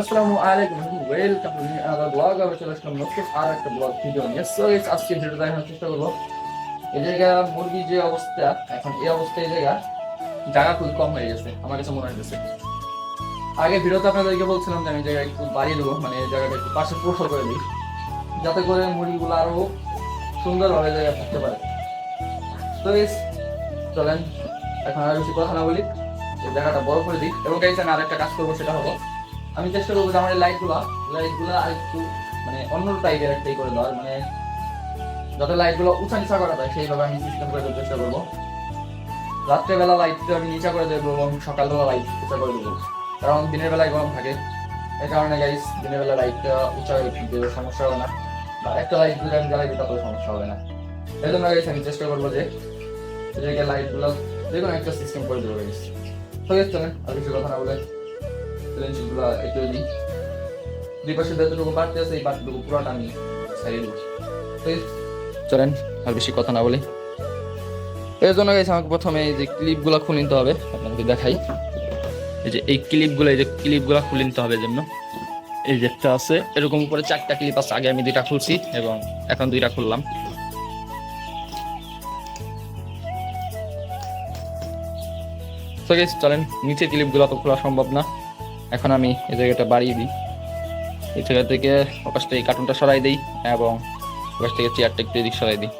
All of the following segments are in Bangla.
আসসালামু আলাইকুম ওয়েলকাম টু আদার ব্লগ আমরা চলে আসলাম নতুন আর একটা ব্লগ ভিডিও নিয়ে। সো গাইস আজকে ভিডিও দেখানোর চেষ্টা করব। এই জায়গা মুরগি যে অবস্থা এখন এই অবস্থা এই জায়গা জায়গা খুবই কম হয়ে গেছে আমার কাছে মনে হয়েছে আগে ভিডিওতে আপনাদেরকে বলছিলাম যে আমি জায়গা একটু বাড়িয়ে দেবো মানে এই জায়গাটা একটু পাশে প্রসার করে দিই। যাতে করে মুরগিগুলো আরও সুন্দরভাবে জায়গা থাকতে পারে। তো guys, চলেন এখন আর বেশি কথা না বলি। এই জায়গাটা বড় করে দিই। এবং গাইস আমি আরেকটা কাজ করব সেটা হলো আমি চেষ্টা করব যে আমার লাইটগুলা লাইট আর একটু মানে অন্য টাইপের একটাই করে দেওয়ার মানে যাতে লাইটগুলো উঁচা নিচা করা যায়, সেইভাবে আমি সিস্টেম করে দেওয়ার চেষ্টা করব। রাত্রেবেলা লাইটটা আমি নিচা করে দেবো এবং সকালবেলা লাইট উঁচা করে দেবো, কারণ দিনের বেলায় গরম থাকে। এই কারণে গাইস দিনের বেলা লাইটটা উঁচা দিলে সমস্যা হবে না, বা একটা লাইট যদি আমি জ্বালাই তাতেও সমস্যা হবে না। এই জন্য গাইস আমি চেষ্টা করব যে জায়গায় যে কোনো একটা সিস্টেম করে দেবো গাইস তো চলেন, আর কিছু কথা না বলে। একটু দিই পাশে আছে, এই আমি চলেন, আর বেশি কথা না বলি। এর জন্য আমাকে প্রথমে এই যে ক্লিপগুলো খুলে নিতে হবে দেখাই। এই যে এই ক্লিপগুলো, এই যে ক্লিপগুলো খুলে নিতে হবে জন্য। এই যে একটা আছে, এরকম করে চারটা ক্লিপ আছে, আগে আমি দুইটা খুলছি এবং এখন দুইটা খুললাম। তো চলেন নিচে ক্লিপগুলো তো খোলা সম্ভব না। এখন আমি এই জায়গাটা বাড়িয়ে দিই। এই জায়গা থেকে ওকাশ থেকে কার্টুনটা সরাই দিই এবং ওকাশ থেকে চেয়ারটা একটু এদিক সরাই দিই।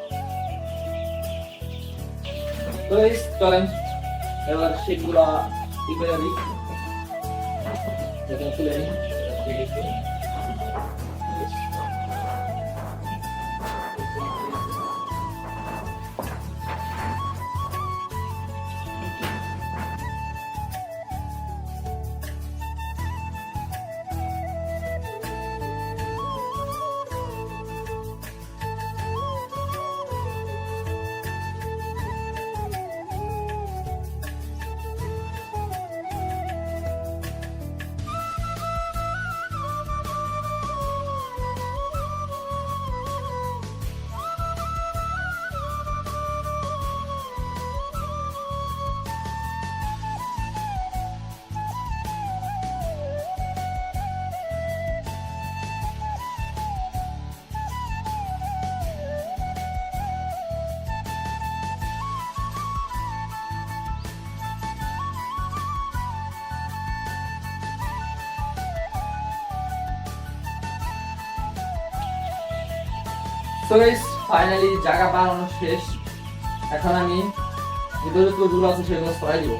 তো গাইস ফাইনালি জায়গা বানানো শেষ। এখন আমি ভিতরে তো যেগুলো আছে সেগুলো সরাই দিব।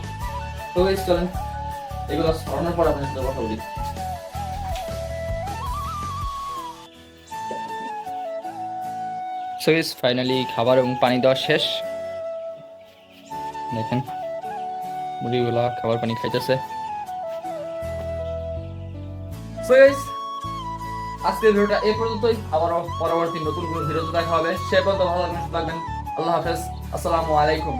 তো গাইস চলেন। এগুলো সরানোর পর আপনার সাথে কথা বলি। সো ফাইনালি খাবার এবং পানি দেওয়া শেষ। দেখেন, মুরগিগুলা খাবার পানি খাইতেছে। সো আজকের ভিডিওটা এ পর্যন্তই। আবারও পরবর্তী নতুন কোনো ভিডিওতে দেখা হবে। সে পর্যন্ত ভালো থাকবেন আল্লাহ হাফেজ। আসসালামু আলাইকুম।